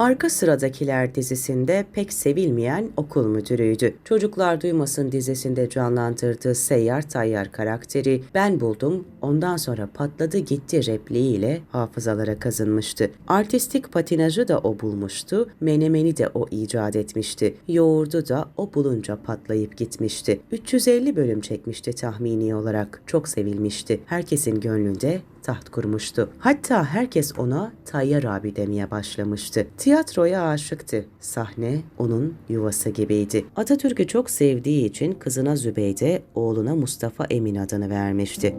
Arka Sıradakiler dizisinde pek sevilmeyen okul müdürüydü. Çocuklar Duymasın dizisinde canlandırdığı Seyyar Tayyar karakteri ben buldum ondan sonra patladı gitti repliğiyle hafızalara kazınmıştı. Artistik patinajı da o bulmuştu, menemeni de o icat etmişti. Yoğurdu da o bulunca patlayıp gitmişti. 350 bölüm çekmişti tahmini olarak. Çok sevilmişti. Herkesin gönlünde taht kurmuştu. Hatta herkes ona Tayyar abi demeye başlamıştı. Tiyatroya aşıktı. Sahne onun yuvası gibiydi. Atatürk'ü çok sevdiği için kızına Zübeyde, oğluna Mustafa Emin adını vermişti.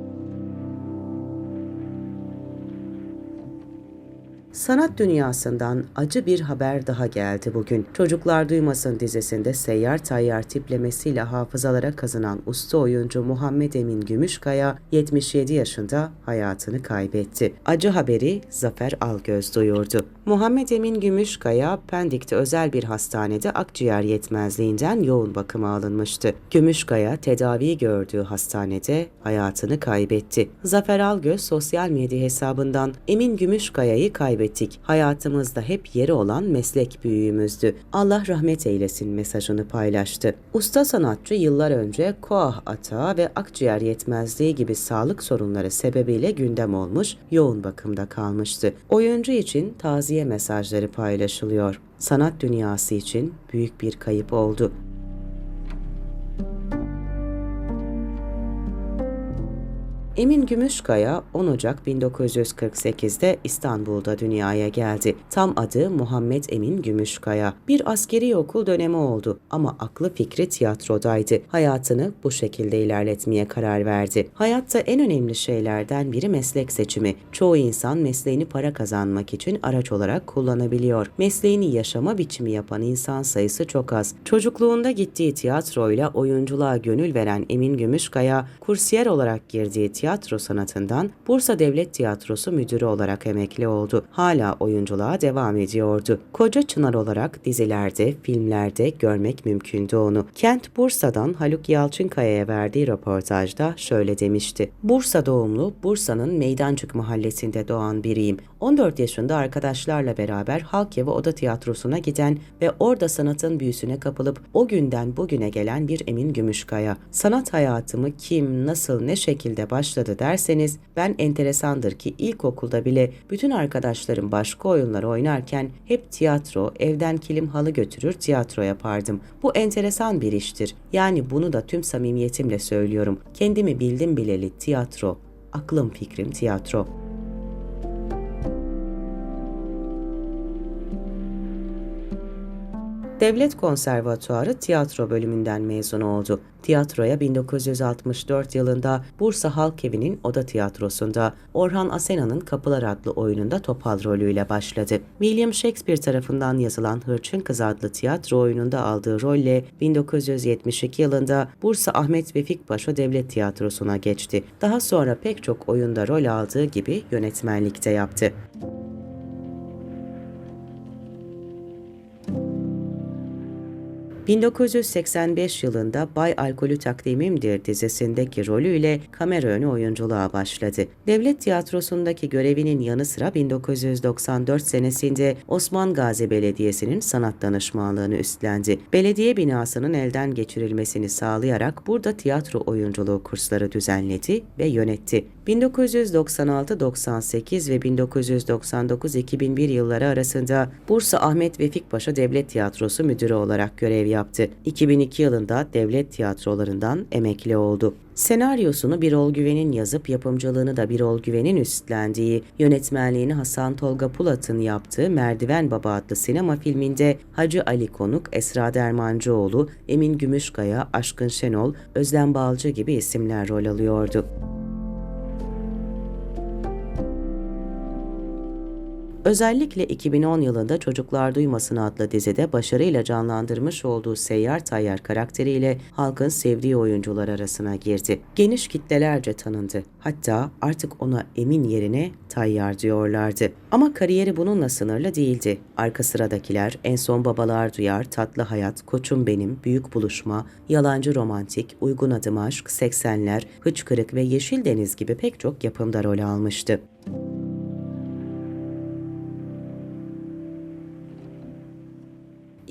Sanat dünyasından acı bir haber daha geldi bugün. Çocuklar Duymasın dizisinde Seyyar Tayyar tiplemesiyle hafızalara kazınan usta oyuncu Muhammed Emin Gümüşkaya 77 yaşında hayatını kaybetti. Acı haberi Zafer Algöz duyurdu. Muhammed Emin Gümüşkaya Pendik'te özel bir hastanede akciğer yetmezliğinden yoğun bakıma alınmıştı. Gümüşkaya tedavi gördüğü hastanede hayatını kaybetti. Zafer Algöz sosyal medya hesabından Emin Gümüşkaya'yı kaybettik. Hayatımızda hep yeri olan meslek büyüğümüzdü. Allah rahmet eylesin mesajını paylaştı. Usta sanatçı yıllar önce koah atağı ve akciğer yetmezliği gibi sağlık sorunları sebebiyle gündem olmuş, yoğun bakımda kalmıştı. Oyuncu için taziye mesajları paylaşılıyor. Sanat dünyası için büyük bir kayıp oldu. Emin Gümüşkaya 10 Ocak 1948'de İstanbul'da dünyaya geldi. Tam adı Muhammed Emin Gümüşkaya. Bir askeri okul dönemi oldu ama aklı fikri tiyatrodaydı. Hayatını bu şekilde ilerletmeye karar verdi. Hayatta en önemli şeylerden biri meslek seçimi. Çoğu insan mesleğini para kazanmak için araç olarak kullanabiliyor. Mesleğini yaşama biçimi yapan insan sayısı çok az. Çocukluğunda gittiği tiyatroyla oyunculuğa gönül veren Emin Gümüşkaya, kursiyer olarak girdiği tiyatro sanatından Bursa Devlet Tiyatrosu müdürü olarak emekli oldu. Hala oyunculuğa devam ediyordu. Koca Çınar olarak dizilerde, filmlerde görmek mümkündü onu. Kent Bursa'dan Haluk Yalçınkaya'ya verdiği röportajda şöyle demişti. Bursa doğumlu, Bursa'nın Meydancık mahallesinde doğan biriyim. 14 yaşında arkadaşlarla beraber Halk Evi Oda Tiyatrosu'na giden ve orada sanatın büyüsüne kapılıp o günden bugüne gelen bir Emin Gümüşkaya. Sanat hayatımı kim, nasıl, ne şekilde başladı derseniz ben enteresandır ki ilkokulda bile bütün arkadaşlarım başka oyunlar oynarken hep tiyatro, evden kilim halı götürür tiyatro yapardım. Bu enteresan bir iştir. Yani bunu da tüm samimiyetimle söylüyorum. Kendimi bildim bileli tiyatro, aklım fikrim tiyatro. Devlet Konservatuarı tiyatro bölümünden mezun oldu. Tiyatroya 1964 yılında Bursa Halk Evi'nin Oda Tiyatrosu'nda Orhan Asena'nın Kapılar adlı oyununda Topal rolüyle başladı. William Shakespeare tarafından yazılan Hırçın Kız adlı tiyatro oyununda aldığı rolle 1972 yılında Bursa Ahmet Vefik Paşa Devlet Tiyatrosu'na geçti. Daha sonra pek çok oyunda rol aldığı gibi yönetmenlikte yaptı. 1985 yılında Bay Alkolü Takdimimdir dizisindeki rolüyle kamera önü oyunculuğa başladı. Devlet tiyatrosundaki görevinin yanı sıra 1994 senesinde Osman Gazi Belediyesi'nin sanat danışmanlığını üstlendi. Belediye binasının elden geçirilmesini sağlayarak burada tiyatro oyunculuğu kursları düzenledi ve yönetti. 1996-98 ve 1999-2001 yılları arasında Bursa Ahmet Vefik Paşa Devlet Tiyatrosu müdürü olarak görev yaptı. 2002 yılında devlet tiyatrolarından emekli oldu. Senaryosunu Birol Güven'in yazıp yapımcılığını da Birol Güven'in üstlendiği, yönetmenliğini Hasan Tolga Pulat'ın yaptığı Merdiven Baba adlı sinema filminde Hacı Ali Konuk, Esra Dermancıoğlu, Emin Gümüşkaya, Aşkın Şenol, Özlem Balcı gibi isimler rol alıyordu. Özellikle 2010 yılında Çocuklar Duymasın adlı dizide başarıyla canlandırmış olduğu Seyyar Tayyar karakteriyle halkın sevdiği oyuncular arasına girdi. Geniş kitlelerce tanındı. Hatta artık ona Emin yerine Tayyar diyorlardı. Ama kariyeri bununla sınırlı değildi. Arka sıradakiler, En Son Babalar Duyar, Tatlı Hayat, Koçum Benim, Büyük Buluşma, Yalancı Romantik, Uygun Adım Aşk, 80'ler, Hıçkırık ve Yeşil Deniz gibi pek çok yapımda rol almıştı.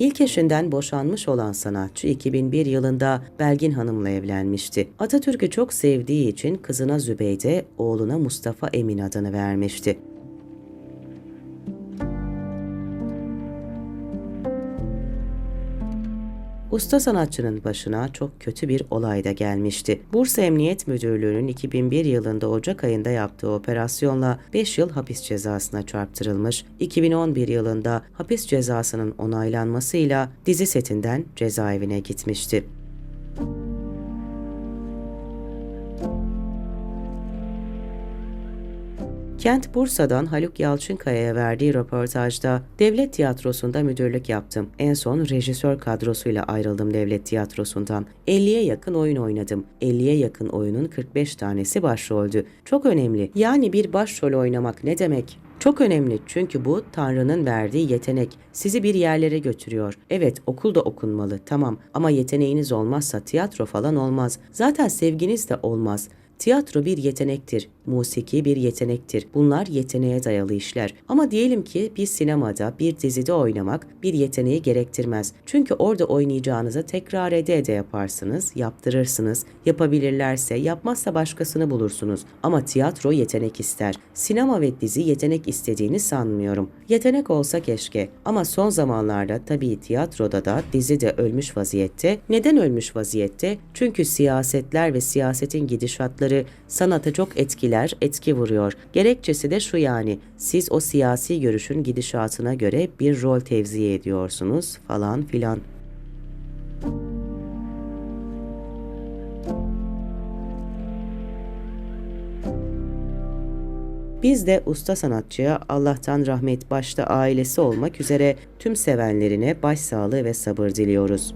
İlk eşinden boşanmış olan sanatçı 2001 yılında Belgin Hanım'la evlenmişti. Atatürk'ü çok sevdiği için kızına Zübeyde, oğluna Mustafa Emin adını vermişti. Usta sanatçının başına çok kötü bir olay da gelmişti. Bursa Emniyet Müdürlüğü'nün 2001 yılında Ocak ayında yaptığı operasyonla 5 yıl hapis cezasına çarptırılmış, 2011 yılında hapis cezasının onaylanmasıyla dizi setinden cezaevine gitmişti. Kent Bursa'dan Haluk Yalçınkaya'ya verdiği röportajda Devlet Tiyatrosu'nda müdürlük yaptım. En son rejisör kadrosuyla ayrıldım Devlet Tiyatrosu'ndan. 50'ye yakın oyun oynadım. 50'ye yakın oyunun 45 tanesi başroldü. Çok önemli. Yani bir başrol oynamak ne demek? Çok önemli çünkü bu Tanrı'nın verdiği yetenek. Sizi bir yerlere götürüyor. Evet okulda okunmalı tamam ama yeteneğiniz olmazsa tiyatro falan olmaz. Zaten sevginiz de olmaz. Tiyatro bir yetenektir, musiki bir yetenektir. Bunlar yeteneğe dayalı işler. Ama diyelim ki bir sinemada, bir dizide oynamak bir yeteneği gerektirmez. Çünkü orada oynayacağınızı tekrar ede ede yaparsınız, yaptırırsınız. Yapabilirlerse, yapmazsa başkasını bulursunuz. Ama tiyatro yetenek ister. Sinema ve dizi yetenek istediğini sanmıyorum. Yetenek olsa keşke. Ama son zamanlarda tabii tiyatroda da dizi de ölmüş vaziyette. Neden ölmüş vaziyette? Çünkü siyasetler ve siyasetin gidişatları sanata çok etkiler, etki vuruyor. Gerekçesi de şu yani, siz o siyasi görüşün gidişatına göre bir rol tevzi ediyorsunuz falan filan. Biz de usta sanatçıya Allah'tan rahmet başta ailesi olmak üzere tüm sevenlerine başsağlığı ve sabır diliyoruz.